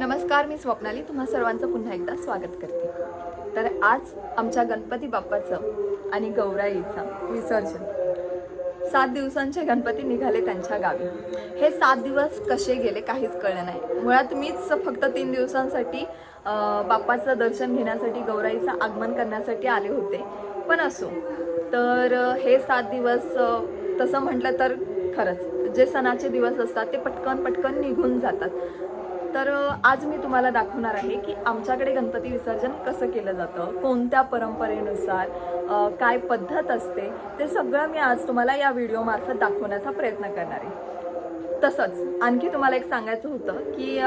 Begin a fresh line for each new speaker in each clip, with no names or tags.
नमस्कार मी स्वप्नाली. तुम्हा सर्वांचं पुन्हा एकदा स्वागत करते. तर आज आमच्या गणपती बाप्पाचं आणि गौराईचं विसर्जन. सात दिवसांचे गणपती निघाले त्यांच्या गावी. हे सात दिवस कसे गेले काहीच कळलं नाही. मुळात मीच फक्त तीन दिवसांसाठी बाप्पाचं दर्शन घेण्यासाठी गौराईचं आगमन करण्यासाठी आले होते. पण असो तर हे सात दिवस तसं म्हटलं तर खरंच जे सणाचे दिवस असतात ते पटकन पटकन निघून जातात. तर आज मी तुम्हाला दाखवणार आहे की आमच्याकडे गणपती विसर्जन कसं केलं जातं कोणत्या परंपरेनुसार काय पद्धत असते ते सगळं मी आज तुम्हाला या व्हिडिओमार्फत दाखवण्याचा प्रयत्न करणार आहे. तसंच आणखी तुम्हाला एक सांगायचं होतं की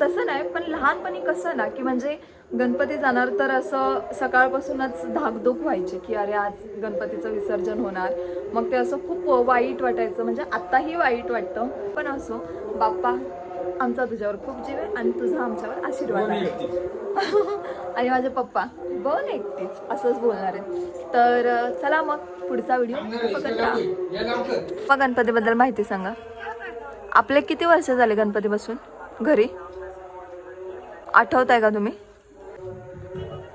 तसं नाही पण लहानपणी कसं ना की म्हणजे गणपती जाणार तर असं सकाळपासूनच धाकधूक व्हायची की अरे आज गणपतीचं विसर्जन होणार. मग ते असं खूप वाईट वाटायचं म्हणजे आत्ताही वाईट वाटतं. पण असो बाप्पा आमचा तुझ्यावर खूप जीव आहे आणि तुझा आमच्यावर आशीर्वाद आहे. आणि माझे पप्पा. बन एकटीच. असंच बोलणार आहे तर चला मग पुढचा व्हिडिओ पप्पा गणपतीबद्दल माहिती सांगा. आपले किती वर्ष झाले गणपती बसून घरी? आठवताय का तुम्ही?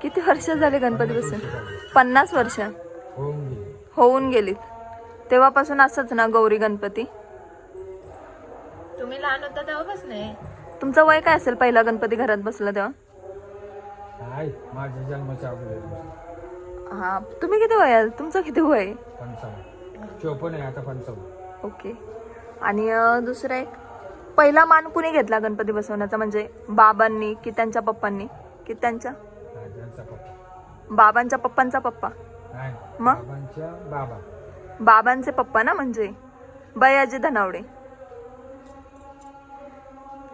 किती वर्ष झाले गणपती बसून पन्नास वर्ष? होऊन गेलीत. तेव्हापासून असंच ना गौरी गणपती?
तुम्ही लहान होता तेव्हापासून आहे.
तुमचं वय काय असेल पहिला गणपती घरात बसला तेव्हा?
नाही माझ्या जन्माच्या अगोदर
हा तुम्ही किती वय आहे? तुमचं किती वय आहे?
पंचावन्न. चोपन्न आहे आता पंचावन्न.
ओके. आणि अं, दुसरं एक. पहिला मान कुणी घेतला गणपती बसवण्याचा? म्हणजे बाबांनी की त्यांच्या पप्पांनी? की त्यांच्या?
नाही, त्यांचा पप्पा.
बाबांच्या पप्पांचा पप्पा?
नाही
मग?
बाबांच्या बाबा.
बाबांचे पप्पा ना म्हणजे? बयाजी धनावडे.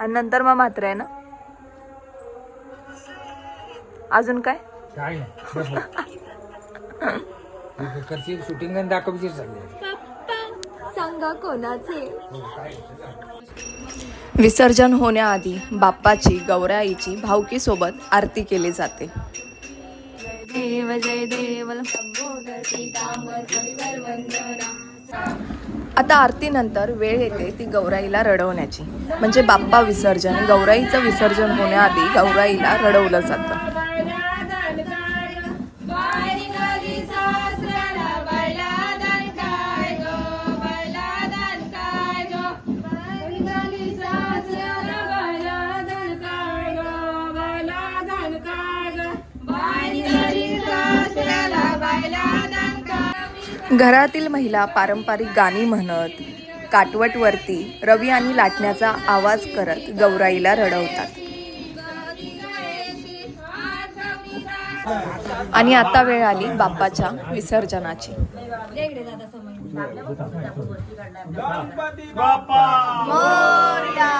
आणि नंतर मग मात्र आहे ना? अजून काय?
काय नाही शूटिंग
सांगा कोणाचे?
हो
विसर्जन होण्याआधी बाप्पाची गौराईची भावकी सोबत आरती केली जाते. देव जय देव आता आरतीनंतर वेळ येते ती गौराईला रडवण्याची. म्हणजे बाप्पा विसर्जन गौराईचं विसर्जन होण्याआधी गौराईला रडवलं जातं. घरातील महिला पारंपरिक गाणी म्हणत काटवटवरती रवी आणि लाटण्याचा आवाज करत गौराईला रडवतात. आणि आता वेळ आली बाप्पाच्या विसर्जनाची. मोरया!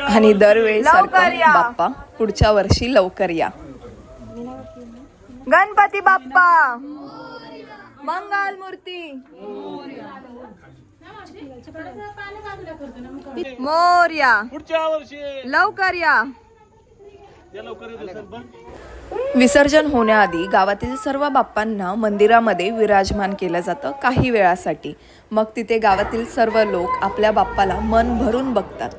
आणि दरवेळी बाप्पा पुढच्या वर्षी लवकर या. गणपती बाप्पा. मंगल मूर्ती. मोरया.
पुढच्या वर्षी.
लवकर या.
या लवकर
विसर्जन होण्याआधी गावातील सर्व बाप्पांना मंदिरामध्ये विराजमान केलं जातं काही वेळासाठी. मग तिथे गावातील सर्व लोक आपल्या बाप्पाला मन भरून बघतात.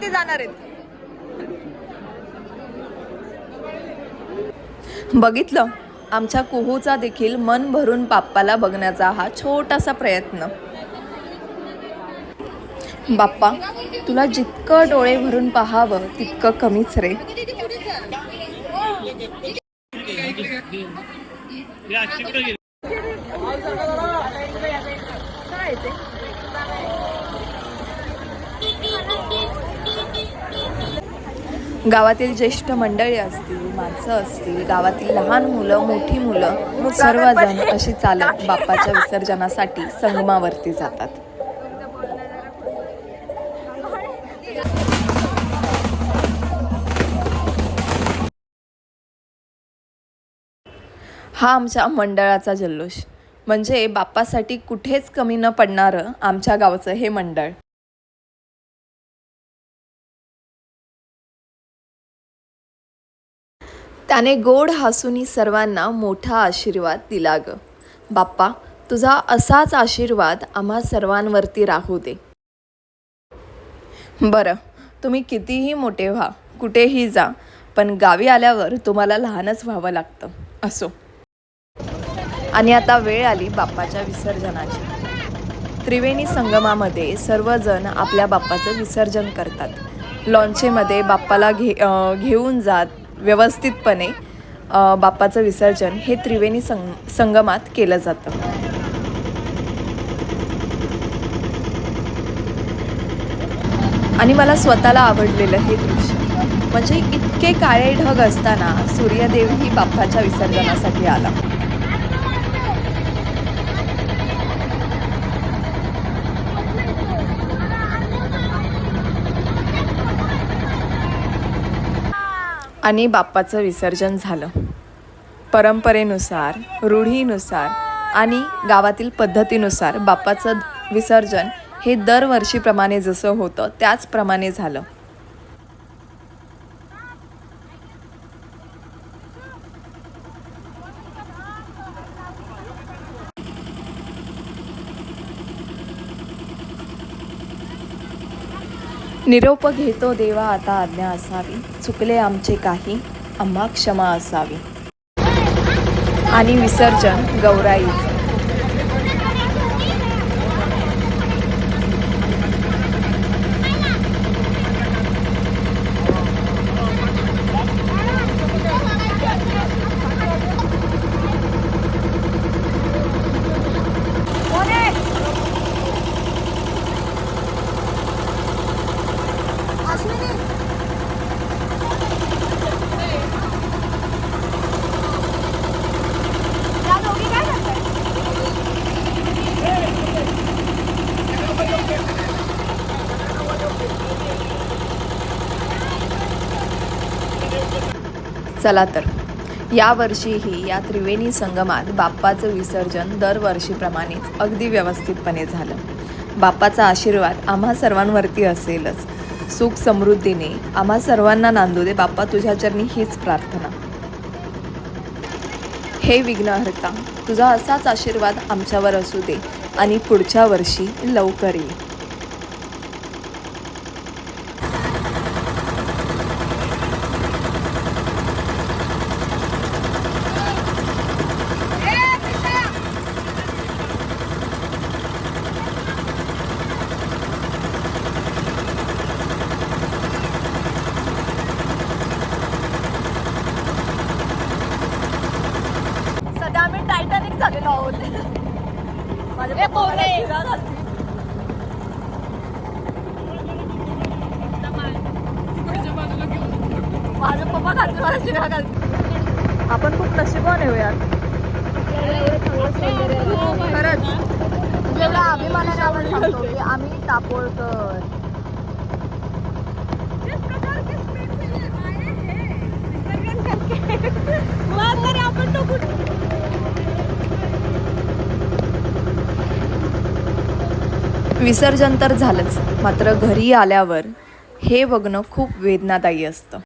गणपती जाणार आहेत बघितलं आमच्या कुहूचा देखील मन भरून बाप्पाला बघण्याचा हा छोटासा प्रयत्न बाप्पा तुला जितकं डोळे भरून पाहावं तितकं कमीच रे
या तिकडे गेले
गावातील ज्येष्ठ मंडळी असतील माणसं असतील गावातील लहान मुलं मोठी मुलं सर्वजण अशी चालत बाप्पाच्या विसर्जनासाठी संगमावरती जातात. हा आमच्या मंडळाचा जल्लोष. म्हणजे बाप्पासाठी कुठेच कमी न पडणारं आमच्या गावचं हे मंडळ. त्याने गोड हसूनी सर्वांना मोठा आशीर्वाद दिला ग. बाप्पा तुझा असाच आशीर्वाद आम्हा सर्वांवरती राहू दे. बरं तुम्ही कितीही मोठे व्हा कुठेही जा पण गावी आल्यावर तुम्हाला लहानच व्हावं लागतं. असो. आणि आता वेळ आली बाप्पाच्या विसर्जनाची. त्रिवेणी संगमामध्ये सर्वजण आपल्या बाप्पाचं विसर्जन करतात. लॉन्चेमध्ये बाप्पाला घे घेऊन जात व्यवस्थितपणे बाप्पाचं विसर्जन हे त्रिवेणी संग संगमात केलं जातं. आणि मला स्वतःला आवडलेलं हे दृश्य म्हणजे इतके काळे ढग असताना सूर्यदेव ही बाप्पाच्या विसर्जनासाठी आला. आणि बाप्पाचं विसर्जन झालं. परंपरेनुसार रूढीनुसार आणि गावातील पद्धतीनुसार बाप्पाचं विसर्जन हे दरवर्षीप्रमाणे जसं होतं त्याचप्रमाणे झालं. निरोप घेतो देवा आता आज्ञा असावी. चुकले आमचे काही आम्हा क्षमा असावी. आणि विसर्जन गौराईचं. चला तर. यावर्षीही या त्रिवेणी संगमात बाप्पाचं विसर्जन दरवर्षीप्रमाणेच अगदी व्यवस्थितपणे झालं. बाप्पाचा आशीर्वाद आम्हा सर्वांवरती असेलच. सुख समृद्धीने आम्हा सर्वांना नांदू दे बाप्पा तुझ्या चरणी हीच प्रार्थना. हे विघ्नहर्ता तुझा असाच आशीर्वाद आमच्यावर असू दे आणि पुढच्या वर्षी लवकर ये सध्या आम्ही टायटॅनिक झालेलो आहोत माझ्या पप्पाला शिव्या घालतील. माझे आपण खूप नशिबान येऊ हो यार. खरंच. एवढा अभिमानाने आपण सांगतो की आम्ही टापोळकर विसर्जन तर झालंच मात्र घरी आल्यावर हे बघणं खूप वेदनादायी असतं.